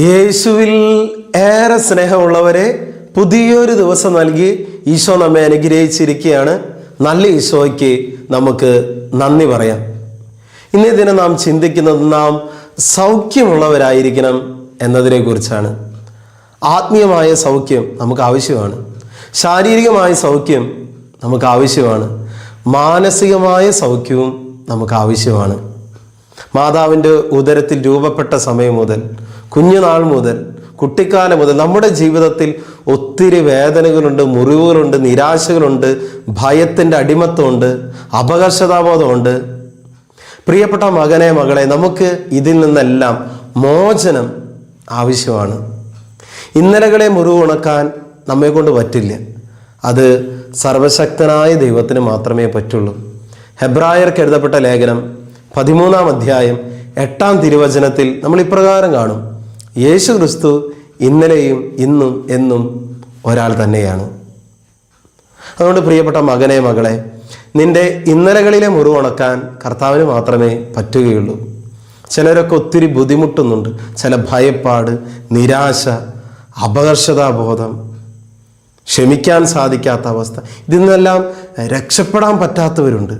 യേശുവിൽ ഏറെ സ്നേഹമുള്ളവരെ പുതിയൊരു ദിവസം നൽകി ഈശോ നമ്മെ അനുഗ്രഹിച്ചിരിക്കുകയാണ്. നല്ല ഈശോയ്ക്ക് നമുക്ക് നന്ദി പറയാം. ഇന്നേ ദിനം നാം ചിന്തിക്കുന്നത് നാം സൗഖ്യമുള്ളവരായിരിക്കണം എന്നതിനെ കുറിച്ചാണ് ആത്മീയമായ സൗഖ്യം നമുക്ക് ആവശ്യമാണ്. ശാരീരികമായ സൗഖ്യം നമുക്ക് ആവശ്യമാണ്. മാനസികമായ സൗഖ്യവും നമുക്ക് ആവശ്യമാണ്. മാതാവിന്റെ ഉദരത്തിൽ രൂപപ്പെട്ട സമയം മുതൽ കുഞ്ഞുനാൾ മുതൽ കുട്ടിക്കാലം മുതൽ നമ്മുടെ ജീവിതത്തിൽ ഒത്തിരി വേദനകളുണ്ട് മുറിവുകളുണ്ട് നിരാശകളുണ്ട് ഭയത്തിന്റെ അടിമത്തമുണ്ട് അപകർഷതാബോധമുണ്ട്. പ്രിയപ്പെട്ട മകനെ മകളെ നമുക്ക് ഇതിൽ നിന്നെല്ലാം മോചനം ആവശ്യമാണ്. ഇന്നലകളെ മുറിവുണക്കാൻ നമ്മെ കൊണ്ട് പറ്റില്ല. അത് സർവശക്തനായ ദൈവത്തിന് മാത്രമേ പറ്റുള്ളൂ. ഹെബ്രായർക്ക് എഴുതപ്പെട്ട ലേഖനം പതിമൂന്നാം അധ്യായം എട്ടാം തിരുവചനത്തിൽ നമ്മൾ ഇപ്രകാരം കാണും. യേശു ക്രിസ്തു ഇന്നലെയും ഇന്നും എന്നും ഒരാൾ തന്നെയാണ്. അതുകൊണ്ട് പ്രിയപ്പെട്ട മകനെ മകളെ നിന്റെ ഇന്നലകളിലെ മുറിവുണക്കാൻ കർത്താവിന് മാത്രമേ പറ്റുകയുള്ളൂ. ചിലരൊക്കെ ഒത്തിരി ബുദ്ധിമുട്ടുന്നുണ്ട്. ചില ഭയപ്പാട് നിരാശ അപകർഷതാബോധം ക്ഷമിക്കാൻ സാധിക്കാത്ത അവസ്ഥ. ഇതിൽ നിന്നെല്ലാം രക്ഷപ്പെടാൻ പറ്റാത്തവരുണ്ട്.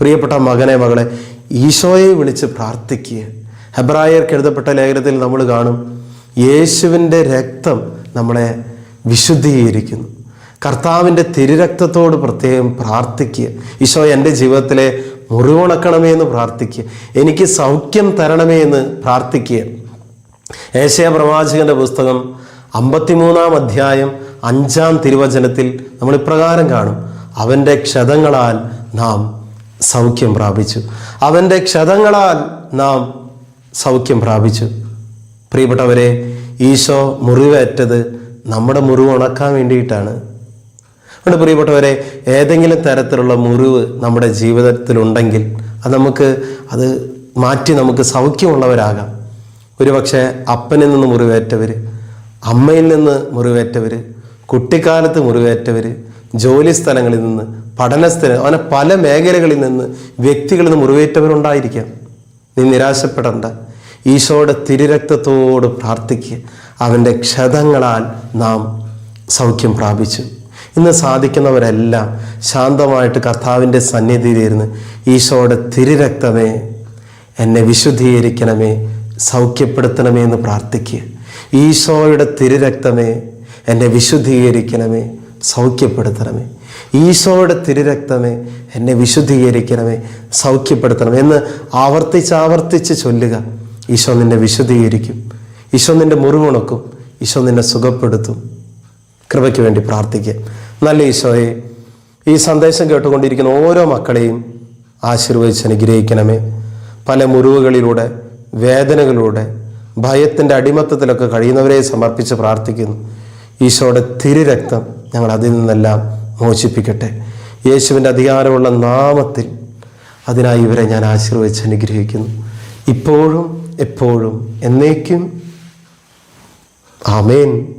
പ്രിയപ്പെട്ട മകനെ മകളെ ഈശോയെ വിളിച്ച് പ്രാർത്ഥിക്കുക. ഹെബ്രായർക്ക് എഴുതപ്പെട്ട ലേഖനത്തിൽ നമ്മൾ കാണും യേശുവിന്റെ രക്തം നമ്മളെ വിശുദ്ധീകരിക്കുന്നു. കർത്താവിന്റെ തിരുരക്തത്തോട് പ്രത്യേകം പ്രാർത്ഥിക്കുക. ഈശോ എന്റെ ജീവിതത്തിലെ മുറിവുണക്കണമേ എന്ന് പ്രാർത്ഥിക്കുക. എനിക്ക് സൗഖ്യം തരണമേ എന്ന് പ്രാർത്ഥിക്കുക. ഏഷ്യ പ്രവാചകന്റെ പുസ്തകം അമ്പത്തിമൂന്നാം അധ്യായം അഞ്ചാം തിരുവചനത്തിൽ നമ്മൾ ഇപ്രകാരം കാണും. അവന്റെ ക്ഷതങ്ങളാൽ നാം സൗഖ്യം പ്രാപിച്ചു. അവന്റെ ക്ഷതങ്ങളാൽ നാം സൗഖ്യം പ്രാപിച്ചു. പ്രിയപ്പെട്ടവരെ ഈശോ മുറിവേറ്റത് നമ്മുടെ മുറിവ് ഉണക്കാൻ വേണ്ടിയിട്ടാണ്. അതുകൊണ്ട് പ്രിയപ്പെട്ടവരെ ഏതെങ്കിലും തരത്തിലുള്ള മുറിവ് നമ്മുടെ ജീവിതത്തിലുണ്ടെങ്കിൽ അത് നമുക്ക് അത് മാറ്റി നമുക്ക് സൗഖ്യമുള്ളവരാകാം. ഒരു പക്ഷേ അപ്പനിൽ നിന്ന് മുറിവേറ്റവർ അമ്മയിൽ നിന്ന് മുറിവേറ്റവർ കുട്ടിക്കാലത്ത് മുറിവേറ്റവർ ജോലി സ്ഥലങ്ങളിൽ നിന്ന് പഠന സ്ഥലം അങ്ങനെ പല മേഖലകളിൽ നിന്ന് വ്യക്തികളിൽ നിന്ന് മുറിവേറ്റവരുണ്ടായിരിക്കാം. നീ നിരാശപ്പെടണ്ട. ഈശോയുടെ തിരുരക്തത്തോട് പ്രാർത്ഥിക്കുക അവന്റെ ക്ഷതങ്ങളാൽ നാം സൗഖ്യം പ്രാപിച്ചു. ഇന്ന് സാധിക്കുന്നവരെല്ലാം ശാന്തമായിട്ട് കർത്താവിന്റെ സന്നിധിയിലിരുന്ന് ഈശോയുടെ തിരുരക്തമേ എന്നെ വിശുദ്ധീകരിക്കണമേ സൗഖ്യപ്പെടുത്തണമേ എന്ന് പ്രാർത്ഥിക്കുക ഈശോയുടെ തിരുരക്തമേ എന്നെ വിശുദ്ധീകരിക്കണമേ സൗഖ്യപ്പെടുത്തണമേ. ഈശോയുടെ തിരുരക്തമേ എന്നെ വിശുദ്ധീകരിക്കണമേ സൗഖ്യപ്പെടുത്തണം എന്ന് ആവർത്തിച്ച് ആവർത്തിച്ച് ചൊല്ലുക. ഈശോ നിന്നെ വിശുദ്ധീകരിക്കും. ഈശോ നിന്റെ മുറിവുണക്കും. ഈശോ നിന്നെ സുഖപ്പെടുത്തും. കൃപയ്ക്ക് വേണ്ടി പ്രാർത്ഥിക്കുക. നല്ല ഈശോയെ ഈ സന്ദേശം കേട്ടുകൊണ്ടിരിക്കുന്ന ഓരോ മക്കളെയും ആശീർവദിച്ച് അനുഗ്രഹിക്കണമേ. പല മുറിവുകളിലൂടെ വേദനകളിലൂടെ ഭയത്തിന്റെ അടിമത്തത്തിലൊക്കെ കഴിയുന്നവരെ സമർപ്പിച്ച് പ്രാർത്ഥിക്കുന്നു. ഈശോയുടെ തിരുരക്തം ഞങ്ങൾ അതിൽ നിന്നെല്ലാം മോചിപ്പിക്കട്ടെ. യേശുവിന്റെ അധികാരമുള്ള നാമത്തിൽ അതിനായി ഇവരെ ഞാൻ ആശീർവദിച്ച് അനുഗ്രഹിക്കുന്നു. ഇപ്പോഴും എപ്പോഴും എന്നേക്കും. ആമേൻ.